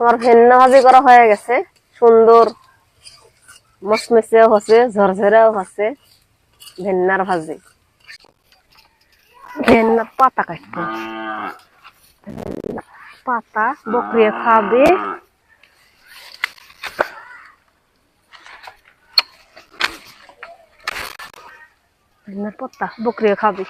আমার ভেন্না ভাজি করা হয়ে গেছে। সুন্দর। মসমসেও হচ্ছে, ঝরঝরেও হচ্ছে, ভেন্নার ভাজি। ভেন্নার পাতা কাটতে পাতা বকরিয়ে খাবে। ভেন্নার পাতা বকরিয়ে খাবে।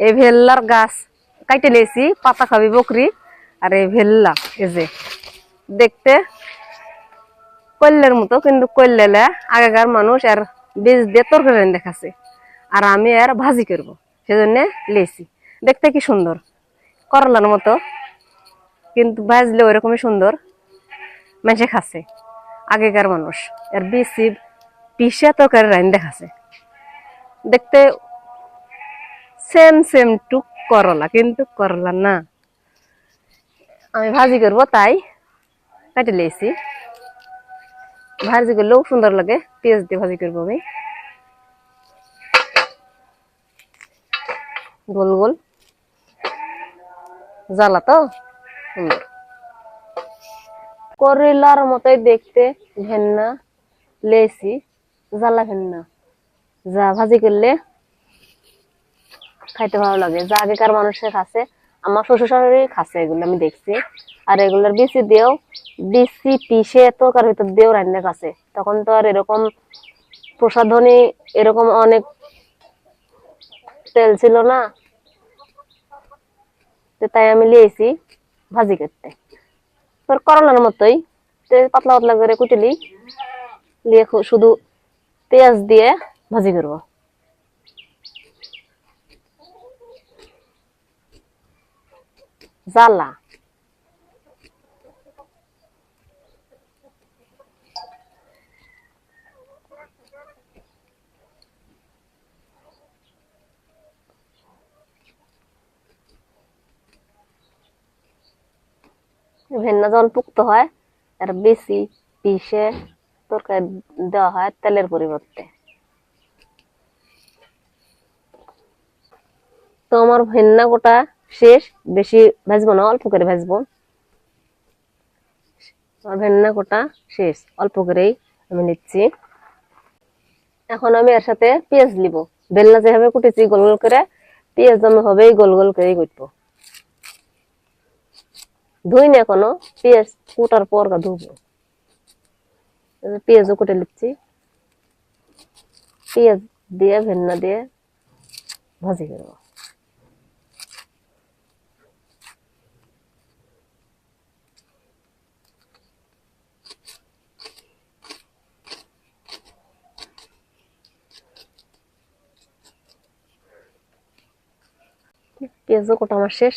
এই ভেল্লার গাছ কাইটে লেছি, পাতা খাবি বকরি। আর এই ভেল্লা এই যে, দেখতে কল্লের মতো, কিন্তু কল্লেলে আগেকার মানুষ আর বীজ দিয়ে তরকারি দেখাছে আর আমি আর ভাজি করব, সেজন্য লেছি। দেখতে কি সুন্দর, করলার মতো, কিন্তু ভাজলে ওইরকমই সুন্দর। মেশে খাচ্ছে, আগেকার মানুষ। এর বেশি পিসা তরকারি রাইন দেখাছে দেখতে সেম সেম টু করলা কিন্তু করলা না। আমি ভাজি করব, তাই কাটি লেছি। ভাজি করলেও সুন্দর লাগে, পেঁয়াজ দিয়ে ভাজি করব আমি। গোল গোল। জ্বালা তো করলার মতোই দেখতে ভেন্না লেছি, জ্বালা ভেন্না যা ভাজি করলে খাইতে ভালো লাগে। যা আগেকার মানুষের কাছে আমার শ্বশুর শাশুড়ি খাচ্ছে এগুলো, আমি দেখছি। আর এগুলোর বিচি দিয়েও, বিচি পিষে তরকার ভিতর দিয়েও রান্না খাচ্ছে। তখন তো আর এরকম প্রসাধনী, এরকম অনেক তেল ছিল না, তো তাই আমি লিয়েছি ভাজি করতে। তোর করলার মতোই পাতলা পাতলা করে কুটিলি, লিয়ে শুধু পেঁয়াজ দিয়ে ভাজি করব। জ্বালা ভেন্না যখন পুক্ত হয় আর বেশি পিষে তরকারি দেওয়া হয় তেলের পরিবর্তে। তো আমার ভেন্না গোটা শেষ, বেশি ভাজবো না, অল্প করে ভাজবো। ভেন্না কোটা শেষ, অল্প করেই আমি নিচ্ছি। এখন আমি এর সাথে পেঁয়াজ নিব বেলনা যেভাবে কুটেছি, গোল গোল করে, পেঁয়াজ আমি হবেই গোল গোল করেই কুটবো। ধুই না এখনও, পেঁয়াজ কুটার পর ধুবো। পেঁয়াজও কুটে নিচ্ছি। পেঁয়াজ দিয়ে, ভেন্না দিয়ে ভাজি করব। পেঁয়াজও কোটা আমার শেষ।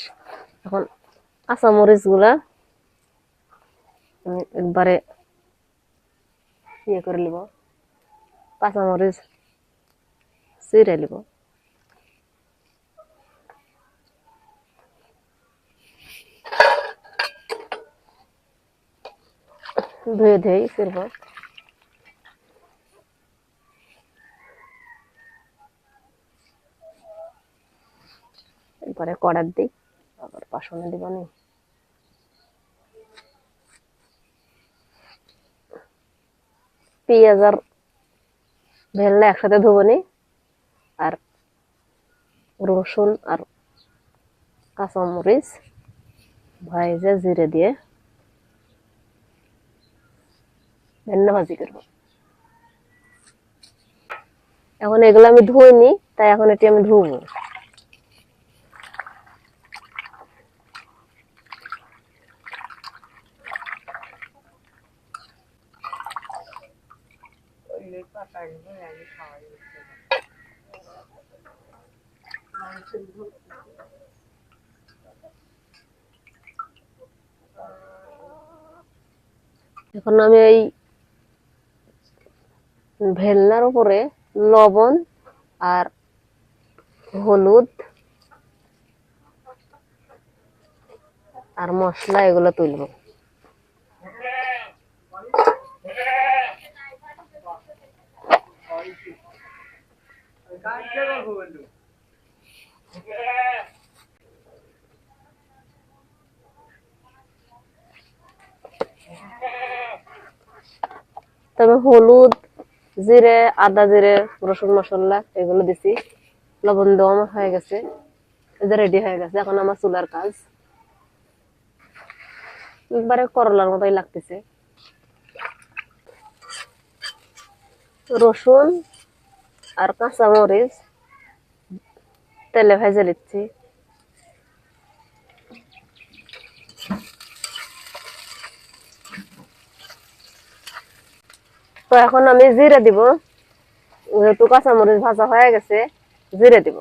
এখন কাঁচা মরিচগুলা একবারে ইয়ে করে নিব। কাঁচা মরিচ চিরে নিব। ধুয়ে ধুয়ে ফিরব এরপরে কড়ার দিই, আবার পাশনে দিব নি পেঁয়াজ আর ভেলনা একসাথে ধুবো নি, আর রসুন আর কাঁচামরিচ ভাইজে জিরে দিয়ে ভেন্না ভাজি করব। এখন এগুলো আমি ধুইনি, তাই এখন এটি আমি ধুবো এখন আমি এই ভেলনার উপরে লবণ আর হলুদ আর মশলা এগুলো তুলবো। তবে হলুদ জিরে, আদা জিরে, রসুন মশলা এগুলো দিছি। লবণ দেওয়া হয়ে গেছে। এটা রেডি হয়ে গেছে। এখন আমার চুলার কাজ। একবারে করলার মতোই লাগতেছে। রসুন আর কাঁচা মরিচ তেলে ভেজে নিচ্ছি। তো এখন আমি জিরে দিব। যেহেতু কাঁচামরিচ ভাজা হয়ে গেছে, জিরে দিব।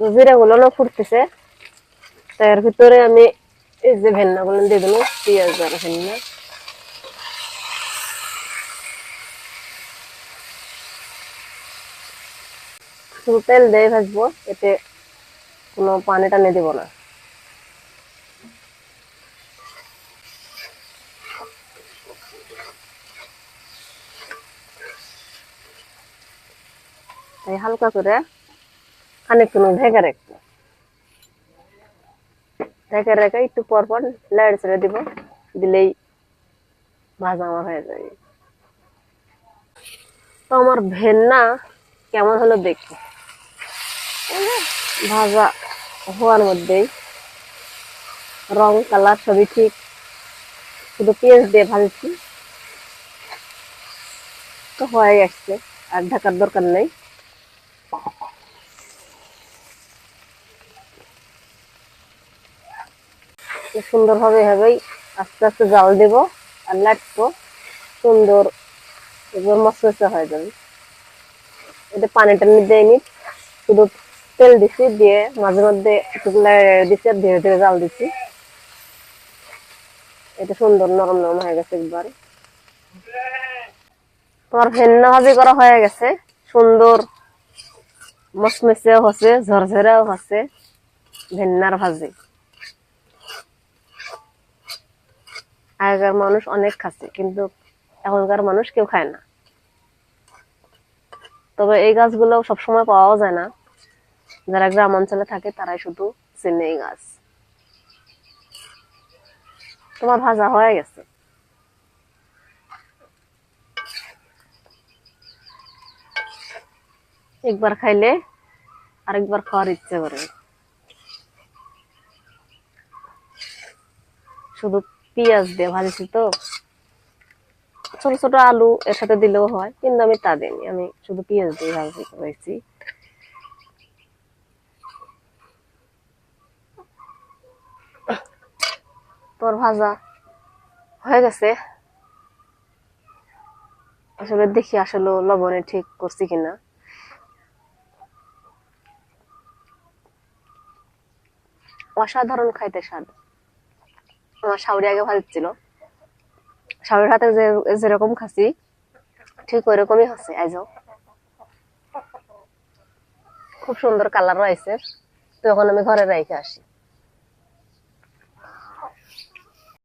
জিরে গুলো না ফুটতেছে তার ভিতরে আমি এই যে ভেন্না গুলো দিয়ে দিলাম, পেঁয়াজ আর ভেন্না। তেল দিয়ে ভাজবো, এতে কোনো পানি টানি দিব না। হালকা করে খানিকক্ষণ ঢেকে রাখব। ঢেকে রেখে একটু পর পর লাইট ছেড়ে দিব, দিলেই ভাজা আমার হয়ে যাবে। তো আমার ভেন্না কেমন হলো দেখি। ভাজা হওয়ার মধ্যেই রং, কালার সবই ঠিক। শুধু পেঁয়াজ দিয়ে ভাজছি। তো হয়ে আসছে আর ঢাকার দরকার নেই। সুন্দর ভাবে এভাবেই আস্তে আস্তে জাল দেব আর লাটবো। সুন্দর এবার মশলা হয়ে যাবে। এটা পানিটা দেয়নি শুধু তেল দিছি, দিয়ে মাঝে মধ্যে একটু আর ধীরে ধীরে জাল দিছি। এটা সুন্দর নরম নরম হয়ে গেছে একবারে। তোমার ভেন্না ভাজি করা হয়ে গেছে। সুন্দর মচমেচেও হচ্ছে, ঝরঝরেও হচ্ছে ভেন্নার ভাজি। আগেকার মানুষ অনেক খাচ্ছে, কিন্তু এখনকার মানুষ কেউ খায় না। তবে এই গাছগুলো সবসময় পাওয়াও যায় না। যারা গ্রাম অঞ্চলে থাকে, তারাই শুধু চেনে এই গাছ। তোমার ভাজা হয়ে গেছে। একবার খাইলে আরেকবার খাওয়ার ইচ্ছে করে। শুধু পেঁয়াজ দিয়ে ভাজছি তো। ছোট ছোট আলু এর সাথে দিলেও হয়, কিন্তু আমি তা দিইনি। আমি শুধু পেঁয়াজ দিয়ে ভাজি করেছি। তোর ভাজা হয়ে গেছে। আসলে দেখি আসলে লবণে ঠিক করছি কিনা। অসাধারণ খাইতে স্বাদ। আমার শাউরি আগে ভাজছিল শাউরির হাতে যে, যেরকম খাসি, ঠিক ওইরকমই হচ্ছে আজও। খুব সুন্দর কালারও আইসে তো এখন আমি ঘরে রাইখে আসি।